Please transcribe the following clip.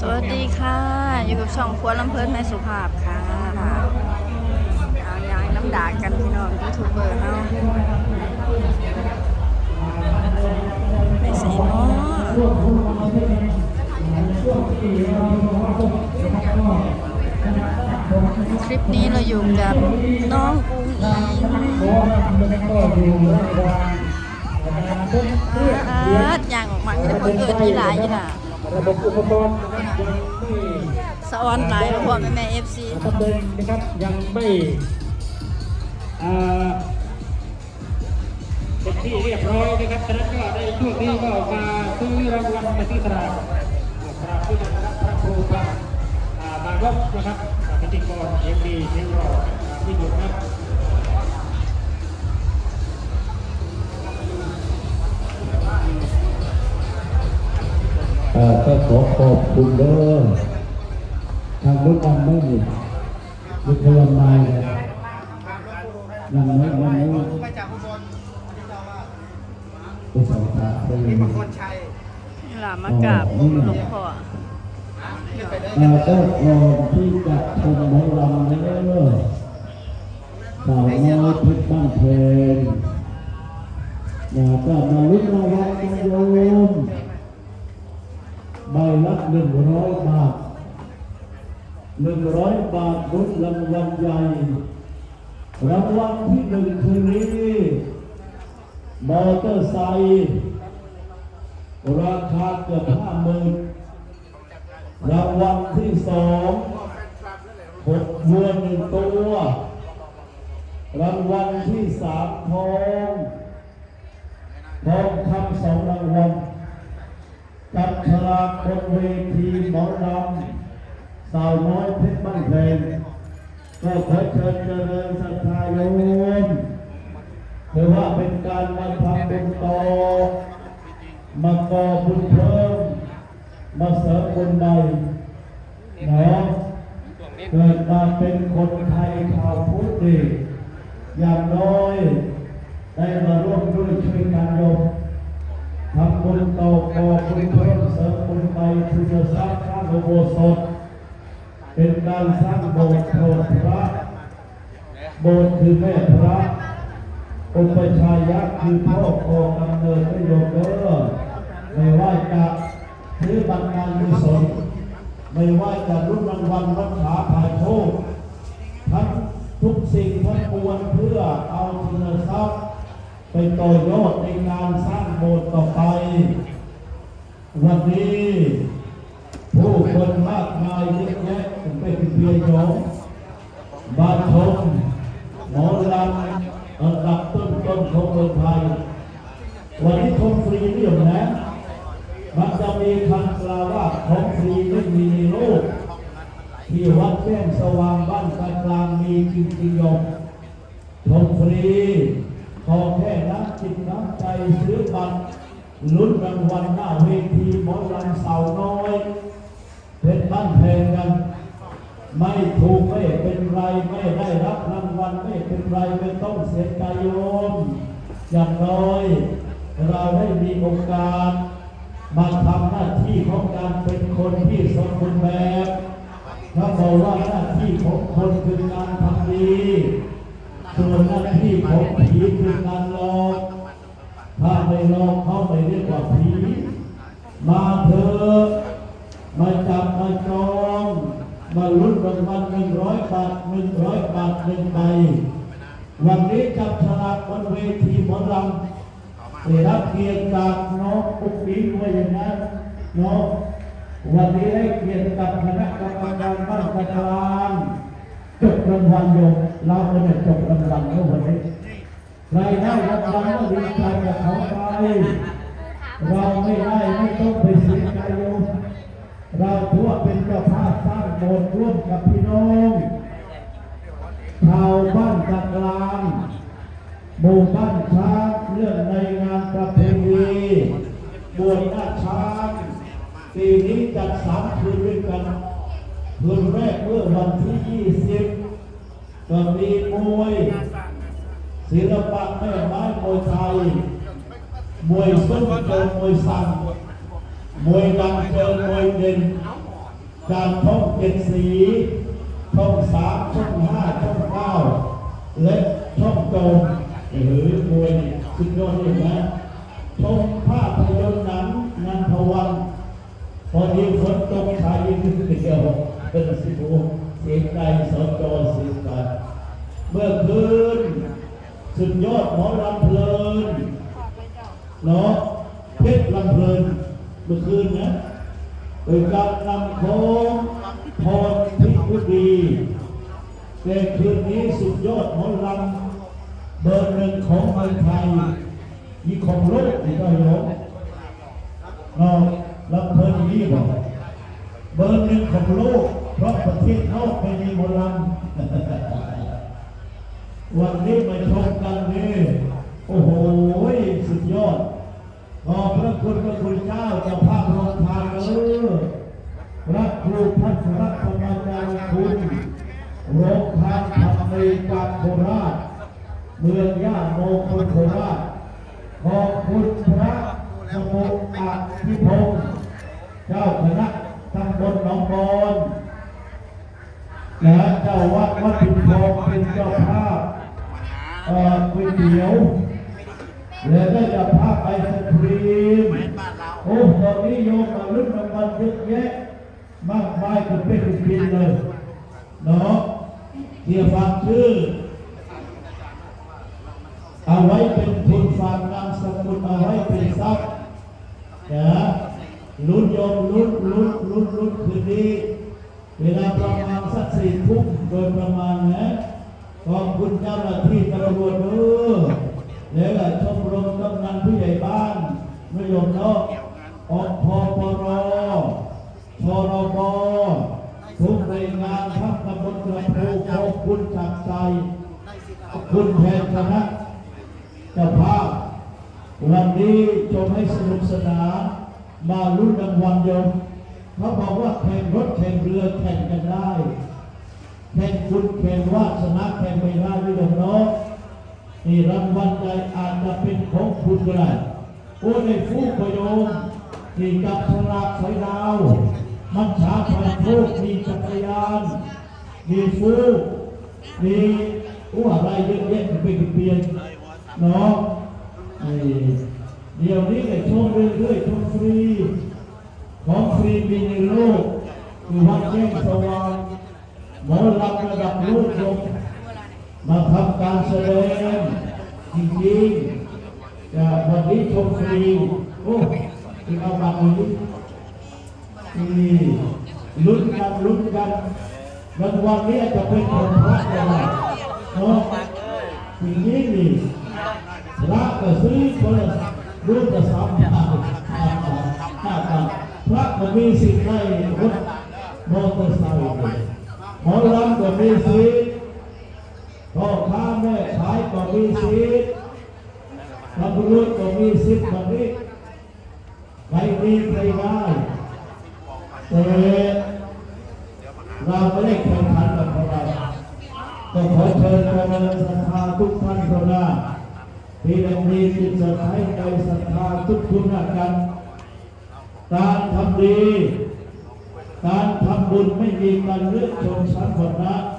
สวัสดีค่ะ อยู่กับช่องครัวลำเพลินแม่สุภาพค่ะเอายางน้ำด่างกันพี่น้องยูทูบเบอร์เนาะไปใส่เนาะคลิปนี้เราอยู่กับน้องอุ้งอิงอาดย่างออกมามีแต่คนเกิดที่หลายอยู่น่ะ ระบบอุปกรณ์นะครับยังไม่สะออนหลายแล้วพ่อแม่แม่เอฟซีดำเนินนะครับยังไม่เป็นที่เรียบร้อยนะครับฉะนั้นก็ในช่วงนี้ก็มาซื้อรางวัลมาที่ตลาดกราบผู้นะครับพระครูพระอ่าบางรบนะครับอ่าพิธีกรเอ็มดีเสียงร ขอขอบคุณเด้อทางรถดังไม่มีมีพลังงานเลยยังไม่ยังไม่ไปจากอุบลอุตสาหกรรมเป็นหลามากราบหลวงพ่อเอ่อก็ก่อที่จะชมหมอลำเด้อสาวน้อยเพชรบ้านเพลงอยาก็มาลุ้นรางวัลกันโยม ใบละหนึ่งร้อยบาทหนึ่งร้อยบาทรุดรางวัลใหญ่รางวัลที่หนึ่งคืนนี้มอเตอร์ไซค์ราคาเกือบห้าหมื่นรางวัลที่สองหกวัวหนึ่งตัว รางวัลที่สามทองทองคำสองรางวัล จับฉลากบนเวทีหมอลำสาวน้อยเพชรบ้านเพลงก็ขอเชิญเจริญศรัทธาโยมถือว่าเป็นการมาทำบุญต่อมาก่อบุญเพิ่มมาเสริมบุญใหม่เนาะเกิดมาเป็นคนไทยชาวพุทธดีอย่างน้อย ได้มาร่วมด้วยช่วยกันโยมทำบุญต่อก่อบุญเพิ่มเสริม สร้างสร้างโบสถเป็นการสร้างโบสถ์โปรดพระโบสถ์คือแม่พระอุปชายะคือพ่อคองดำเนินประโยชน์เด้อไม่ว่าจะซื้อบัตรงานกุศลไม่ว่าจะรุ่นรางวัลรักษาภายโชคทั้งทุกสิ่งทั้งปวงเพื่อเอาทุนทรัพย์ไปต่อยอดในการสร้างโบสถ์ต่อไป วันนี้ มายเยอะแยะเป็นเพียงโยมบาชมหมอลำอันดับต้นต้นของเมืองไทย วันนี้ชมฟรีนี่อยู่นะมันจะมีคำกล่าวว่าของฟรีไม่มีในโลกที่วัดแจ้งสว่างบ้านกลางกลางมีจริงๆโยมชมฟรีขอแค่น้ำจิตน้ำใจซื้อบัตรลุ้นรางวัลหน้าเวทีหมอลำเสาน้อย เป็นบ้านแพงกัน ไม่ถูกไม่เป็นไรไม่ได้รับรางวัลไม่เป็นไรไม่ต้องเสียใจโยม อย่างน้อย เราได้มีโอกาส มาทำหน้าที่ของการเป็นคนที่สมบูรณ์แบบถ้าบอกว่าหน้าที่ของคนคือการทำดีส่วนหน้าที่ของผีคือการหลอกถ้าไม่หลอกเขาไม่เรียกว่าผีมาเถอะ มาจับมาจองมาลุ้นรางวัลหนึ่งร้อยบาทหนึ่งร้อยบาทหนึ่งใบวันนี้จับฉลากบนเวทีหมอลำได้รับเกียรติจากน้องปุ๊กปิ๊กไว้อย่างนั้นเนาะวันนี้ได้เกียรติกับคณะกรรมการบ้านกลางจบรางวัลโยมเราก็จะจบรางวัลแล้ววันนี้ใครได้รางวัลก็ดีใจกับเขาไปเราไม่ได้ไม่ต้องไปเสียใจโยม เราถือว่าเป็นเจ้าภาพสร้างโบสถ์ร่วมกับพี่น้องชาวบ้านตะกลางหมู่บ้านช้างเรื่องในงานประเพณีบวชหน้าช้างปีนี้จัดสามคืนด้วยกันคืนแรกเมื่อวันที่ 20 ก็มีมวยศิลปะแม่ไม้มวยไทยมวยซุ้มเจอมวยสั่ง มวยดังเจอมวยเด่นจากช่องเจ็ดสีช่องสามช่องห้าช่องเก้าและช่องโจมหรือมวยสุดยอดเลยนะชมภาพยนตร์หนังนันทวันพอดีฝนตกชายยืนเดียวเป็นสิบโมงเสียงใจสอจอเสียงกันเมื่อคืนสุดยอดหมอลำเพลินเนาะเพชรลำเพลิน เมื่อคืนนะเป็นการนำโค้งพรทิพุดีแต่คืนนี้สุดยอดหมอลำเบอร์หนึ่งของเมืองไทยมีของโลกที่ได้ยกเราลำเพลินนี่บอกเบอร์หนึ่งของโลก เพราะประเทศนอกไม่มีหมอลำวันนี้มาชมกันนี่อ้โหสุดยอด ขอบพระคุณพระคุณเจ้าเจ้าภาพโรงทานเออพระครูพัฒรธรรมจารย์คุณ โรงทานทำในการโคราช เมืองย่าโมคนโคราช ขอบคุณพระสมุอาทิพงศ์เจ้าคณะตำบลหนองบอนและเจ้าวัดวัดปิ่นทองเป็นเจ้าภาพก๋วยเตี๋ยว และก็จะพาไปสตรีมโอ้ตอนนี้โยมมาลุ้นรางวัลเยอะแยะมากมายเป็นเป็นปินเลยเนาะ ที่ยวฟังชื่อเอาไว้เป็นทุนฝากนามสกุลเอาไว้เป็นทรัพย์นะลุ้นยมลุ้นลุ้นลุ้นลุ้นคืนนี้เวลาประมาณสักสี่ทุ่มโดยประมาณนะขอบคุณเจ้าหน้าที่ตำรวจด้วยแล้วก็ชมรมกำนันผู้ใหญ่บ้านไม่ยอมเนาะออกพปรชรบทุกหน่วยงานทัพตำบลกระพูขอบคุณจากใจ คุณแทนคณะ เจ้าภาพ วันนี้จงให้สนุกสนานมาลุ้นรางวัลโยมเขาบอกว่าแข่งรถแข่งเรือแข่งกันได้แข่งคุณแข่งวาสนาแข่งไม่ได้ด้วยกันเนาะนี่รางวัลใดอาจจะเป็นของคุณก็ได้โอ้ในฟูกประโยมนี่กับฉลากสายดาวมัจฉาพันธุมีจักรยานมีฟูกมีอู้อะไรเยอะแยะเป็นเปลี่ยนเนาะ เดี๋ยวนี้ก็ชมเรื่อยๆชมฟรีของฟรีมีในโลกคือวัดแจ้งสว่างหมอลำระดับโลกลงมาทำการแสดงจริงๆจะวันนี้ชมฟรีโอ้ที่เอามาวันนี้นี่ลุ้นกันลุ้นกันรางวัลนี้จะเป็นของพระอะไรเนาะสิ่งนี้ นี่พระก็ซื้อคนละรูปละสามบาทห้าบาทห้าบาพระก็มีสิทธิ์ได้รถมอเตอร์ไซค์หมอลำก็มีสิทธิ์พ่อค้าแม่ขายก็มีสิทธิ์ตำรวจก็มีสิทธิ์แบบนี้ใครดีใครได้แต่เราไม่ได้แข่งขันกับใครก็ขอเชิญกำลังศรัทธาทุกท่านเท่านั้น ที่ได้มีจิตศรัทธาใจศรัทธาทุกทุนกัน การทำดี การทำบุญไม่มีการเลือกชนชั้นวรรณะ